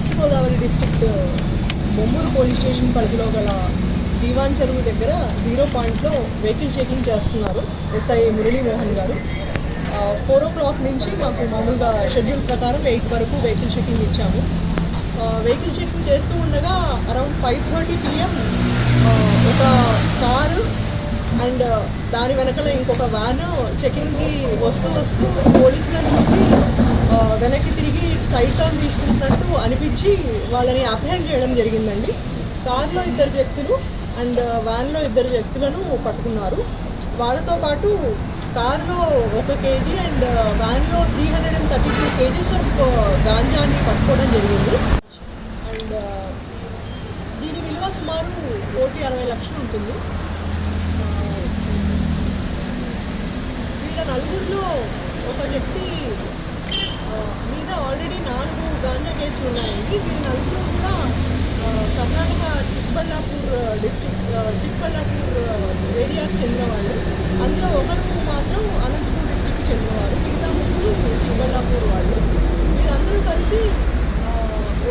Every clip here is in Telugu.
East Godavari district Bommuru police station పరిధిలో గల దీవాన్ చెరువు దగ్గర జీరో పాయింట్లో వెహికల్ చెకింగ్ చేస్తున్నారు SI Muralimohan garu. Four O clock నుంచి మాకు మామూలుగా షెడ్యూల్ ప్రకారం ఎయిట్ వరకు వెహికల్ చెకింగ్ ఇచ్చాము. వెహికల్ చెకింగ్ చేస్తూ ఉండగా అరౌండ్ ఫైవ్ థర్టీ పిఎం ఒక కారు అండ్ దాని వెనకాల ఇంకొక వ్యాన్ చెకింగ్కి వస్తూ వస్తూ పోలీసులను చూసి వెనక్కి తిరిగి సైడ్ టర్న్ తీసుకుంటున్నట్టు వచ్చి వాళ్ళని అప్రహెండ్ చేయడం జరిగిందండి. కార్లో ఇద్దరు వ్యక్తులు అండ్ వ్యాన్లో ఇద్దరు వ్యక్తులను పట్టుకున్నారు. వాళ్ళతో పాటు కార్లో ఒక కేజీ అండ్ వ్యాన్లో three hundred and thirty two KGs of గాంజాన్ని పట్టుకోవడం జరిగింది. అండ్ దీని విలువ సుమారు కోటి అరవై లక్షలు ఉంటుంది. వీళ్ళ నలుగురిలో ఒక వ్యక్తి మీద ఆల్రెడీ నాలుగు గాంజా కేసులు ఉన్నాయండి. దీని అందులో కూడా కర్ణాటక చిక్బల్లాపూర్ డిస్టిక్ చిక్బల్లాపూర్ ఏరియాకి చెందినవాళ్ళు. అందులో ఒకరు మాత్రం అనంతపూర్ డిస్టిక్కి చెందినవారు. మిగతా ముగ్గురు చిక్బల్లాపూర్ వాళ్ళు. వీళ్ళందరూ కలిసి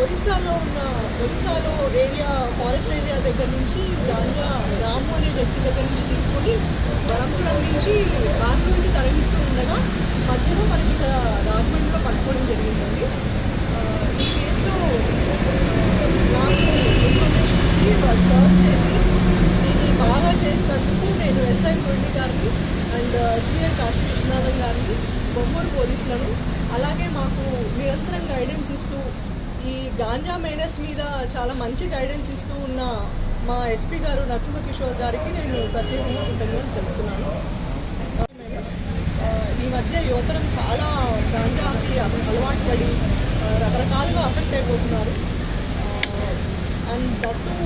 ఒరిస్సాలో ఉన్న ఒరిస్సాలో ఏరియా ఫారెస్ట్ ఏరియా దగ్గర నుంచి గాంజా రాము అనే వ్యక్తి దగ్గర నుంచి తీసుకొని వరంపురం నుంచి బెంగళూరుకి తరలిస్తూ ఉండగా మధ్యలో మనకి ఇక్కడ రాజమండ్రిలో పట్టుకోవడం జరిగిందండి. బొమ్మూరు పోలీసులను అలాగే మాకు నిరంతరం గైడెన్స్ ఇస్తూ ఈ గాంజా మైనస్ మీద చాలా మంచి గైడెన్స్ ఇస్తూ ఉన్న మా ఎస్పీ గారు నరసింహ కిషోర్ గారికి నేను ప్రత్యేకంగా కృతజ్ఞతలు తెలుపుతున్నాను. ఈ మధ్య యువతరం చాలా గాంజాకి అలవాటు పడి రకరకాలుగా అఫెక్ట్ అయిపోతున్నారు. అండ్ దట్టు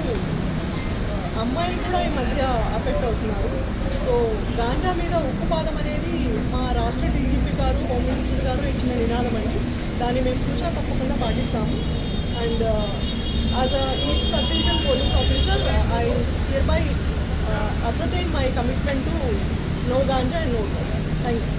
అమ్మాయిలు కూడా ఈ మధ్య అఫెక్ట్ అవుతున్నారు. సో గాంజా మీద ఉక్కుపాదం అనేది మా రాష్ట్ర డీజీపీ గారు హోమ్ మినిస్టర్ గారు ఇచ్చిన నినాదం అండి. దాన్ని మేము చూసా తప్పకుండా పాటిస్తాము. And as a East sub division police officer I hereby ascertain my commitment to no ganja and no drugs thank you